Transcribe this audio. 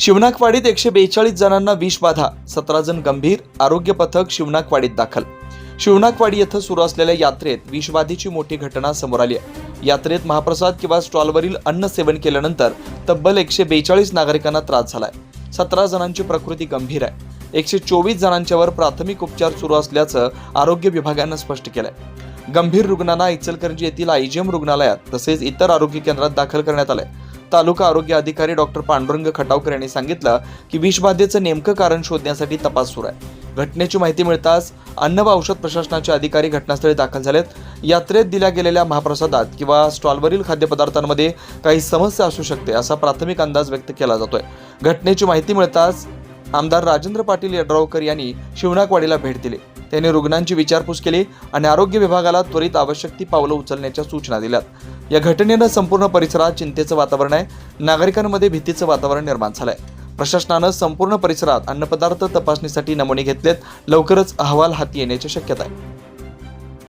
शिवनाकवाडीत एकशे बेचाळीस जणांना विषबाधा सतरा जण गंभीर. आरोग्य पथक शिवनाकवाडीत दाखल. शिवनाकवाडी येथे सुरू असलेल्या यात्रेत विषबाधेची मोठी घटना समोर आली आहे. यात्रेत महाप्रसाद किंवा स्टॉलवरील अन्न सेवन केल्यानंतर तब्बल एकशे बेचाळीस नागरिकांना त्रास झालाय. सतरा जणांची प्रकृती गंभीर आहे. एकशे चोवीस जणांच्यावर प्राथमिक उपचार सुरू असल्याचं आरोग्य विभागानं स्पष्ट केलंय. गंभीर रुग्णांना इचलकरंजी येथील आयजीएम रुग्णालयात तसेच इतर आरोग्य केंद्रात दाखल करण्यात आलंय. तालुका आरोग्य अधिकारी डॉक्टर पांडुरंग खटावकर यांनी सांगितलं की विषबाधेचं नेमकं कारण शोधण्यासाठी तपास सुरू आहे. घटनेची माहिती मिळताच अन्न व औषध प्रशासनाचे अधिकारी घटनास्थळी दाखल झालेत. यात्रेत दिल्या गेलेल्या महाप्रसादात किंवा स्टॉलवरील खाद्यपदार्थांमध्ये काही समस्या असू शकते असा प्राथमिक अंदाज व्यक्त केला जातोय. घटनेची माहिती मिळताच आमदार राजेंद्र पाटील यड्रावकर यांनी शिवनाकवाडीला भेट दिली. त्यांनी रुग्णांची विचारपूस केली आणि आरोग्य विभागाला त्वरित आवश्यक ती पावलं उचलण्याच्या सूचना दिल्यात. या घटनेनं संपूर्ण परिसरात चिंतेचं वातावरण आहे. नागरिकांमध्ये भीतीचं वातावरण निर्माण झालंय. प्रशासनानं संपूर्ण परिसरात अन्नपदार्थ तपासणीसाठी नमुने घेतलेत. लवकरच अहवाल हाती येण्याची शक्यता आहे.